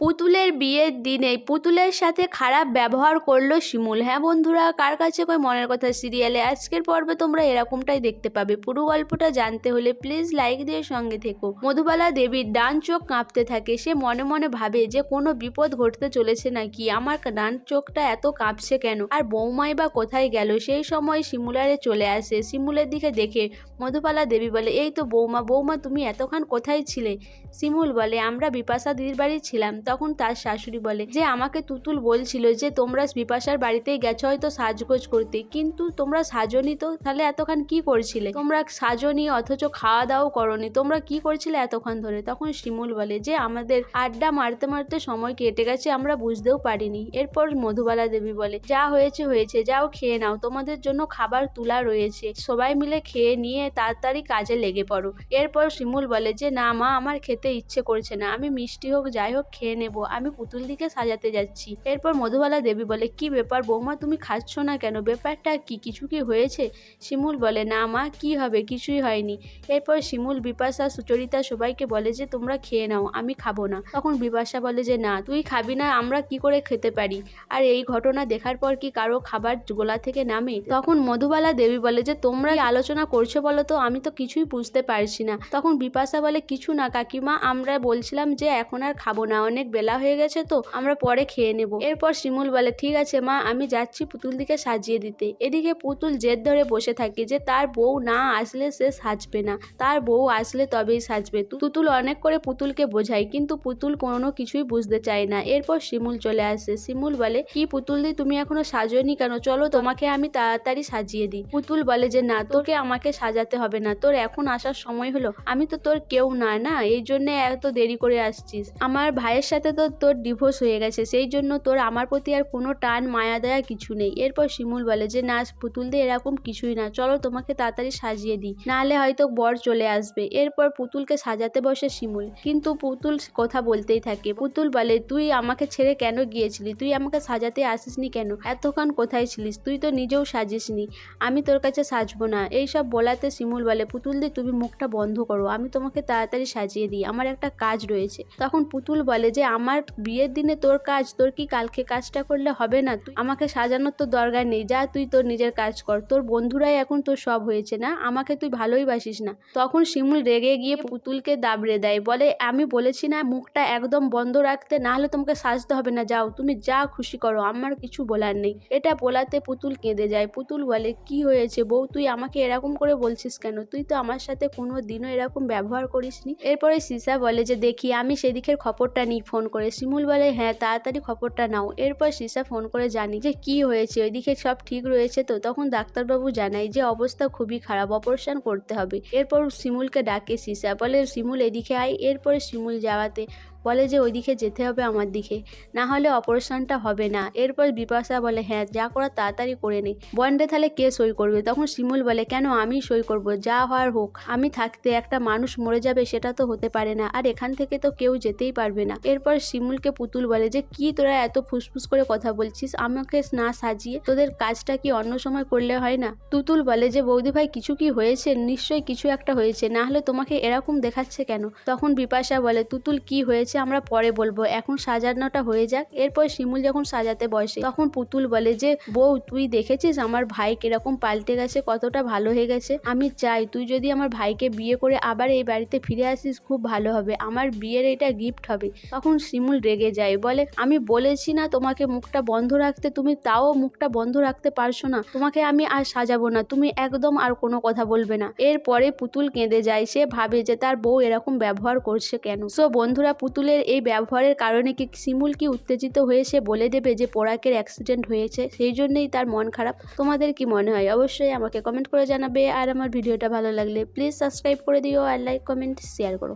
পুতুলের বিয়ের দিনে পুতুলের সাথে খারাপ ব্যবহার করল শিমুল। হ্যাঁ বন্ধুরা, কার কাছে কই মনের কথা সিরিয়ালে? আজকের পর্বে তোমরা এরকমটাই দেখতে পাবে। পুরো গল্পটা জানতে হলে প্লিজ লাইক দিয়ে সঙ্গে থেকো। মধুবালা দেবীর ডান চোখ কাঁপতে থাকে। সে মনে মনে ভাবে যে কোনো বিপদ ঘটতে চলেছে নাকি? আমার ডান চোখটা এত কাঁপছে কেন? আর বৌমাই বা কোথায় গেল? সেই সময় শিমুলারে চলে আসে। শিমুলের দিকে দেখে মধুবালা দেবী বলে, এই তো বৌমা বৌমা তুমি এতক্ষণ কোথায় ছিলে? শিমুল বলে, আমরা বিপাশা দিদির বাড়ি ছিলাম। তখন তার শাশুড়ি বলে যে, আমাকে তুতুল বলছিল যে, তোমরা বিপাশার বাড়িতেই গেছো হয়তো সাজগোজ করতে। কিন্তু তোমরা সাজনি তো, তাহলে এতক্ষণ কি করছিলে? তোমরা সাজনি অথচ খাওয়া দাওয়াও করনি। তোমরা কি করছিলে এতক্ষণ ধরে? তখন শিমুল বলে যে, আমাদের আড্ডা মারতে মারতে সময় কেটে গেছে, আমরা বুঝতেও পারিনি। এরপর মধুবালা দেবী বলে, যা হয়েছে হয়েছে। যাও খেয়ে নাও। তোমাদের জন্য খাবার তুলা রয়েছে। সবাই মিলে খেয়ে নিয়ে তাড়াতাড়ি কাজে লেগে পড়ো। এরপর শিমুল বলে যে, না মা, আমার খেতে ইচ্ছে করছে না। আমি মিষ্টি হোক, যাই হোক, খেয়ে নেব। আমি পুতুল দিকে সাজাতে যাচ্ছি। এরপর মধুবালা দেবী বলে, কি ব্যাপার বৌমা, তুমি খাচ্ছ না কেন? ব্যাপারটা কি? কিছু কি হয়েছে? শিমুল বলে, না মা, কি হবে? কিছুই হয়নি। এরপর শিমুল, বিপাশা, সুচরিতা সবাইকে বলে যে, তোমরা খেয়ে নাও, আমি খাব না। তখন বিপাশা বলে যে, না, তুই খাবি না, আমরা কি করে খেতে পারি? আর এই ঘটনা দেখার পর কি কারও খাবার গোলা থেকে নামে? তখন মধুবালা দেবী বলে যে, তোমরা আলোচনা করছ বলো তো? আমি তো কিছুই বুঝতে পারছি না। তখন বিপাশা বলে, কিছু না কাকিমা, আমরা বলছিলাম যে, এখন আর খাব না, অনেক বেলা হয়ে গেছে তো, আমরা পরে খেয়ে নেব। এরপর শিমুল বলে, ঠিক আছে মা, আমি যাচ্ছি পুতুল দিকে সাজিয়ে দিতে। এদিকে পুতুল জেদ ধরে বসে থাকে যে, তার বউ না আসলে সে সাজবে না। তার বউ আসলে তবেই সাজবে। তুতুল অনেক করে পুতুলকে বোঝায়, কিন্তু পুতুল কোনো কিছুই বুঝতে চায় না। এরপর শিমুল চলে আসে। শিমুল বলে, কি পুতুল দি তুমি এখনও সাজোনি কেন? চলো তোমাকে আমি তাড়াতাড়ি সাজিয়ে দিই। পুতুল বলে যে, না, তোকে আমাকে সাজাতে হবে না। তোর এখন আসার সময় হলো। আমি তো তোর কেউ না না? এই জন্য এত দেরি করে আসছিস। আমার ভাইয়ের সাথে তো তোর ডিভোর্স হয়ে গেছে, সেই জন্য তোর আমার প্রতি আর কোনো টান, মায়া দেয়া কিছু নেই। এরপর শিমুল বলে যে, না পুতুল দিয়ে এরকম কিছুই না। চলো তোমাকে তাড়াতাড়ি সাজিয়ে দিই। নাহলে হয়তো বর চলে আসবে। এরপর পুতুলকে সাজাতে বসে শিমুল। কিন্তু পুতুল কথা বলতেই থাকে। পুতুল বলে, তুই আমাকে ছেড়ে কেন গিয়েছিলি? তুই আমাকে সাজাতে আসিসনি কেন? এতক্ষণ কোথায় ছিলিস? তুই তো নিজেও সাজিসনি। আমি তোর কাছে সাজবো না। এইসব বলাতে শিমুল বলে পুতুল দি তুমি মুখটা বন্ধ করো। আমি তোমাকে তাড়াতাড়ি সাজিয়ে দিই। আমার একটা কাজ রয়েছে। তখন পুতুল বলে যে আমার বিয়ের দিনে তোর কাজ, তোর কি কালকে কাজটা করলে হবে না? তুই আমাকে সাজানোর তো দরকার নেই। যা তুই তোর নিজের কাজ কর। তোর বন্ধুরাই এখন তোর সব হয়েছে না? আমাকে তুই ভালোই বাসিস না? তখন শিমুল রেগে গিয়ে পুতুলকে দাবড়ে দেয়। বলে, আমি বলেছি না মুখটা একদম বন্ধ রাখতে না হলে তোমাকে সাজতে হবে না। যাও, তুমি যা খুশি করো, আমার কিছু বলার নেই। এটা বলাতে পুতুল কেঁদে যায়। পুতুল বলে, কি হয়েছে বউ? তুই আমাকে এরকম করে বলছিস কেন? তুই তো আমার সাথে কোনো দিনও এরকম ব্যবহার করিসনি। এরপরে সিসা বলে যে, দেখি, আমি সেদিকের খবরটা নিই। ফোন করে, শিমুল বলে হ্যাঁ তাড়াতাড়ি খবরটা নাও। এরপর সিসা ফোন করে জানি যে, কি হয়েছে? ওইদিকে সব ঠিক রয়েছে তো? তখন ডাক্তারবাবু জানায় যে, অবস্থা খুবই খারাপ, অপারেশন করতে হবে। এরপর শিমুলকে ডাকে সিসা, বলে, শিমুল এদিকে আয়। এরপরে শিমুল যাওয়াতে বলে যে ওইদিকে যেতে হবে আমার দিকে, না হলে অপারেশনটা হবে না। এরপর বিপাশা বলে হ্যাঁ যা করার তাড়াতাড়ি করে নে। বন্ডে তাহলে কে সই করবে? তখন শিমুল বলে, কেন আমি সই করব? যা হওয়ার হোক, আমি থাকতে, একটা মানুষ মরে যাবে, সেটা তো হতে পারে না। আর এখান থেকে তো কেউ যেতেই পারবে না। এরপর শিমুলকে পুতুল বলে, যে কি তোরা এত ফুসফুস করে কথা বলছিস? আমাকে না সাজিয়ে তোদের কাজটা কি অন্য সময় করলে হয় না? তুতুল বলে, যে বৌদি ভাই, কিছু কি হয়েছে? নিশ্চয়ই কিছু একটা হয়েছে। না হলে তোমাকে এরকম দেখাচ্ছে কেন? তখন বিপাশা বলে, তুতুল, কি হয়েছে? আমরা পরে বলব। এখন সাজানোটা হয়ে যাক। এরপর শিমুল যখন সাজাতে বসে, তখন পুতুল বলে যে, বউ, তুই দেখেছিস আমার ভাই কীরকম পাল্টে গেছে, কতটা ভালো হয়ে গেছে? আমি চাই তুই যদি আমার ভাইকে বিয়ে করে আবার এই বাড়িতে ফিরে আসিস, খুব ভালো হবে। আমার বিয়ের এটা গিফট হবে। তখন শিমুল রেগে যায়, বলে, আমি বলেছি না তোমাকে মুখটা বন্ধ রাখতে, তুমি তাও মুখটা বন্ধ রাখতে পারছ না। তোমাকে আমি আর সাজাবো না, তুমি একদম আর কোনো কথা বলবে না। এরপরে পুতুল কেঁদে যায়, সে ভাবে যে তার বউ এরকম ব্যবহার করছে কেন? সো বন্ধুরা পুতুলের এই ব্যবহারের কারণে কি শিমুল কি উত্তেজিত হয়ে সে বলে দেবে যে পোড়াকের অ্যাক্সিডেন্ট হয়েছে? সেই জন্যই তার মন খারাপ। তোমাদের কি মনে হয়? অবশ্যই আমাকে কমেন্ট করে জানাবে। আর আমার ভিডিওটা ভালো লাগলে প্লিজ সাবস্ক্রাইব করে দিও আর লাইক কমেন্ট শেয়ার করো।